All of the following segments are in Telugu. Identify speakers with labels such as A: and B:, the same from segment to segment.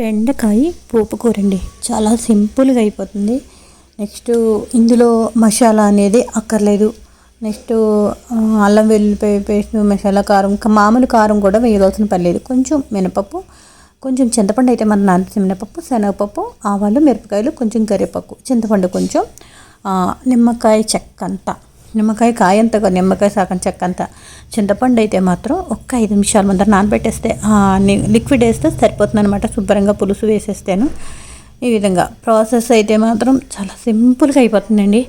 A: బెండకాయ పోపు కూర అండి చాలా సింపుల్గా అయిపోతుంది. నెక్స్ట్ ఇందులో మసాలా అనేది అక్కర్లేదు. నెక్స్ట్ అల్లం వెల్లుల్లిపాయ పేస్ట్ మసాలా కారం మామూలు కారం కూడా వేయవలసిన పని లేదు. కొంచెం మినపప్పు కొంచెం చింతపండు అయితే మన నాన్న మినపప్పు శనగపప్పు ఆవాలు మిరపకాయలు కొంచెం కరివేపాకు చింతపండు కొంచెం నిమ్మకాయ చెక్క అంతా. నిమ్మకాయ కాయ నిమ్మకాయ సగం చెక్క అంత చింతపండు అయితే మాత్రం ఒక్క ఐదు నిమిషాల ముందర నానబెట్టేస్తే లిక్విడ్ వేస్తే సరిపోతుంది అనమాట శుభ్రంగా పులుసు వేసేస్తాను. ఈ విధంగా ప్రాసెస్ అయితే మాత్రం చాలా సింపుల్గా అయిపోతుందండి.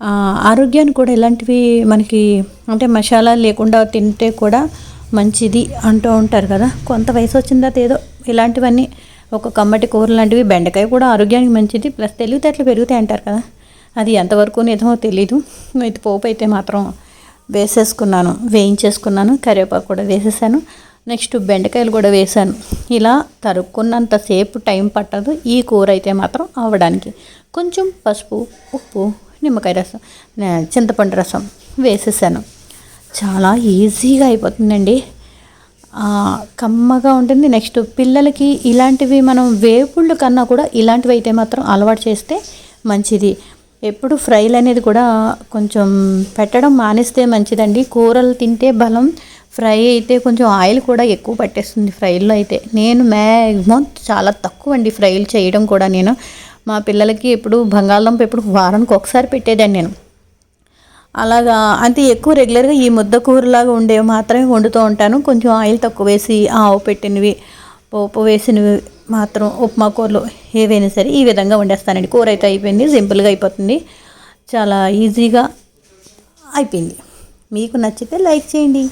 A: ఆరోగ్యాన్ని ఆరోగ్యానికి కూడా ఇలాంటివి మనకి అంటే మసాలా లేకుండా తింటే కూడా మంచిది అంటూ ఉంటారు కదా. కొంత వయసు వచ్చిన తర్వాత ఏదో ఇలాంటివన్నీ ఒక కమ్మటి కూర లాంటివి బెండకాయ కూడా ఆరోగ్యానికి మంచిది. ప్లస్ తెలివితేటలు పెరుగుతాయి అంటారు కదా. అది ఎంతవరకు నిజమో తెలీదు. ఇది పోపు అయితే మాత్రం వేసేసుకున్నాను వేయించేసుకున్నాను కరివేపాకు కూడా వేసేసాను. నెక్స్ట్ బెండకాయలు కూడా వేసాను. ఇలా తరుక్కున్నంతసేపు టైం పట్టదు. ఈ కూర అయితే మాత్రం అవ్వడానికి కొంచెం పసుపు ఉప్పు నిమ్మకాయ రసం చింతపండు రసం వేసేసాను. చాలా ఈజీగా అయిపోతుందండి. కమ్మగా ఉంటుంది. నెక్స్ట్ పిల్లలకి ఇలాంటివి మనం వేపుళ్ళు కన్నా కూడా ఇలాంటివి అయితే మాత్రం అలవాటు చేస్తే మంచిది. ఎప్పుడు ఫ్రైలు అనేది కూడా కొంచెం పెట్టడం మానేస్తే మంచిదండి. కూరలు తింటే బలం ఫ్రై అయితే కొంచెం ఆయిల్ కూడా ఎక్కువ పట్టేస్తుంది ఫ్రైల్లో అయితే. నేను మ్యాక్సిమం చాలా తక్కువ అండి ఫ్రైలు చేయడం కూడా నేను. మా పిల్లలకి ఎప్పుడు బంగాళదుంప ఎప్పుడు వారానికి ఒకసారి పెట్టేదాన్ని నేను. అలాగా అంతే ఎక్కువ రెగ్యులర్గా ఈ ముద్ద కూరలాగా ఉండేవి మాత్రమే వండుతూ ఉంటాను. కొంచెం ఆయిల్ తక్కువ వేసి ఆవు పెట్టినవి పోపు వేసినవి మాత్రం ఉప్మా కూరలు ఏవైనా సరే ఈ విధంగా వండేస్తానండి. కూర అయితే అయిపోయింది సింపుల్గా అయిపోతుంది. చాలా ఈజీగా అయిపోయింది. మీకు నచ్చితే లైక్ చేయండి.